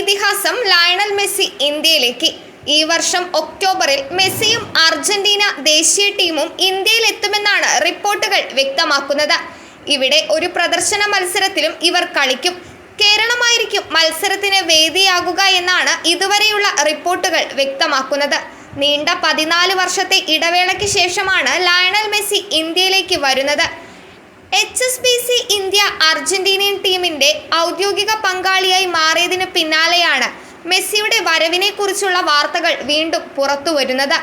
ഇതിഹാസം Lionel Messi ഇന്ത്യയിലേക്ക്. ഈ വർഷം ഒക്ടോബറിൽ മെസ്സിയും അർജന്റീന ദേശീയ ടീമും ഇന്ത്യയിൽ എത്തുമെന്നാണ് റിപ്പോർട്ടുകൾ വ്യക്തമാക്കുന്നത്. ഇവിടെ ഒരു പ്രദർശന മത്സരത്തിലും ഇവർ കളിക്കും. കേരളമായിരിക്കും മത്സരത്തിന് വേദിയാകുക എന്നാണ് ഇതുവരെയുള്ള റിപ്പോർട്ടുകൾ വ്യക്തമാക്കുന്നത്. നീണ്ട പതിനാല് വർഷത്തെ ഇടവേളയ്ക്ക് ശേഷമാണ് ലയണൽ മെസ്സി ഇന്ത്യയിലേക്ക് വരുന്നത്. H S B C India Argentinian ടീമിന്റെ ഔദ്യോഗിക പങ്കാളിയായി മാറിയതിന് പിന്നാലെയാണ് മെസ്സിയുടെ വരവിനെ കുറിച്ചുള്ള വാർത്തകൾ വീണ്ടും പുറത്തുവരുന്നത്.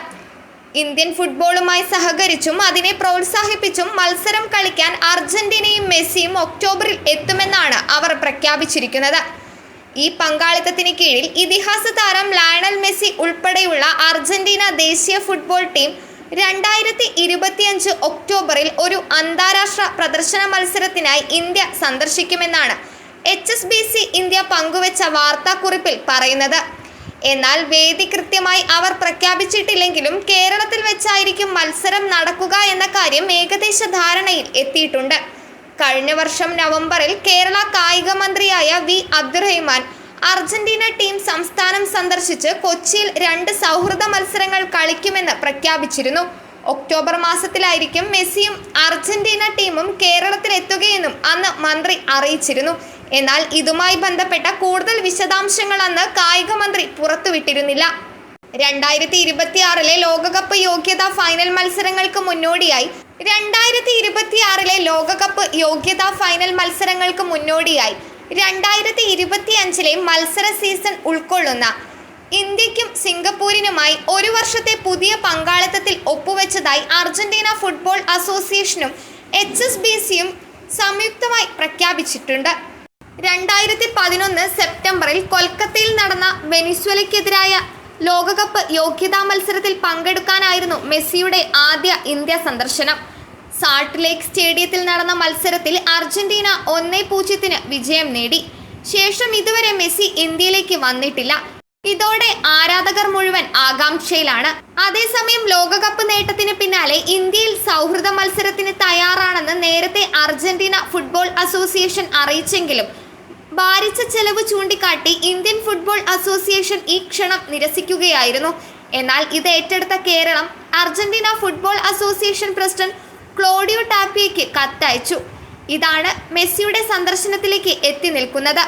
ഇന്ത്യൻ ഫുട്ബോളുമായി സഹകരിച്ചും അതിനെ പ്രോത്സാഹിപ്പിച്ചും മത്സരം കളിക്കാൻ അർജന്റീനയും മെസ്സിയും ഒക്ടോബറിൽ എത്തുമെന്നാണ് അവർ പ്രഖ്യാപിച്ചിരിക്കുന്നത്. ഈ പങ്കാളിത്തത്തിന് കീഴിൽ ഇതിഹാസ താരം ലയണൽ മെസ്സി ഉൾപ്പെടെയുള്ള അർജന്റീന ദേശീയ ഫുട്ബോൾ ടീം രണ്ടായിരത്തി ഇരുപത്തിയഞ്ച് ഒക്ടോബറിൽ ഒരു അന്താരാഷ്ട്ര പ്രദർശന മത്സരത്തിനായി India സന്ദർശിക്കുമെന്നാണ് H S B C India പങ്കുവച്ച വാർത്താക്കുറിപ്പിൽ പറയുന്നത്. എന്നാൽ വേദി കൃത്യമായി അവർ പ്രഖ്യാപിച്ചിട്ടില്ലെങ്കിലും കേരളത്തിൽ വെച്ചായിരിക്കും മത്സരം നടക്കുക എന്ന കാര്യം ഏകദേശ ധാരണയിൽ എത്തിയിട്ടുണ്ട്. കഴിഞ്ഞ വർഷം നവംബറിൽ കേരള കായിക മന്ത്രിയായ വി അബ്ദുറഹിമാൻ അർജന്റീന ടീം സംസ്ഥാനം സന്ദർശിച്ച് കൊച്ചിയിൽ രണ്ട് സൗഹൃദ മത്സരങ്ങൾ കളിക്കുമെന്ന് പ്രഖ്യാപിച്ചിരുന്നു. ഒക്ടോബർ മാസത്തിലായിരിക്കും മെസ്സിയും അർജന്റീന ടീമും കേരളത്തിലെത്തുകയെന്നും അന്ന് മന്ത്രി അറിയിച്ചിരുന്നു. എന്നാൽ ഇതുമായി ബന്ധപ്പെട്ട കൂടുതൽ വിശദാംശങ്ങൾ അന്ന് കായിക മന്ത്രി പുറത്തുവിട്ടിരുന്നില്ല. രണ്ടായിരത്തി ഇരുപത്തിയാറിലെ ലോകകപ്പ് യോഗ്യതാ ഫൈനൽ മത്സരങ്ങൾക്ക് മുന്നോടിയായി രണ്ടായിരത്തി ഇരുപത്തിയാറിലെ ലോകകപ്പ് യോഗ്യതാ ഫൈനൽ മത്സരങ്ങൾക്ക് മുന്നോടിയായി രണ്ടായിരത്തി ഇരുപത്തി അഞ്ചിലെ മത്സര സീസൺ ഉൾക്കൊള്ളുന്ന ഇന്ത്യക്കും സിംഗപ്പൂരിനുമായി ഒരു വർഷത്തെ പുതിയ പങ്കാളിത്തത്തിൽ ഒപ്പുവെച്ചതായി അർജന്റീന ഫുട്ബോൾ അസോസിയേഷനും എച്ച് എസ് ബി സിയും സംയുക്തമായി പ്രഖ്യാപിച്ചിട്ടുണ്ട്. രണ്ടായിരത്തി പതിനൊന്ന് സെപ്റ്റംബറിൽ കൊൽക്കത്തയിൽ നടന്ന വെനിസ്വലയ്ക്കെതിരായ ലോകകപ്പ് യോഗ്യതാ മത്സരത്തിൽ പങ്കെടുക്കാനായിരുന്നു മെസ്സിയുടെ ആദ്യ ഇന്ത്യ സന്ദർശനം. സാൾട്ട് ലേക്ക് സ്റ്റേഡിയത്തിൽ നടന്ന മത്സരത്തിൽ അർജന്റീന ഒന്നേ പൂജ്യത്തിന് വിജയം നേടി. ശേഷം ഇതുവരെ മെസ്സി ഇന്ത്യയിലേക്ക് വന്നിട്ടില്ല. ഇതോടെ ആരാധകർ മുഴുവൻ ആകാംക്ഷയിലാണ്. അതേസമയം ലോകകപ്പ് നേട്ടത്തിന് പിന്നാലെ ഇന്ത്യയിൽ സൗഹൃദ മത്സരത്തിന് തയ്യാറാണെന്ന് നേരത്തെ അർജന്റീന ഫുട്ബോൾ അസോസിയേഷൻ അറിയിച്ചെങ്കിലും ഭാരിച്ച ചെലവ് ചൂണ്ടിക്കാട്ടി ഇന്ത്യൻ ഫുട്ബോൾ അസോസിയേഷൻ ഈ ക്ഷണം നിരസിക്കുകയായിരുന്നു. എന്നാൽ ഇത് ഏറ്റെടുത്ത Keralam Argentina football association president Claudio ടാപ്പിയയ്ക്ക് കത്തയച്ചു. ഇതാണ് മെസ്സിയുടെ സന്ദർശനത്തിലേക്ക് എത്തി നിൽക്കുന്നത്.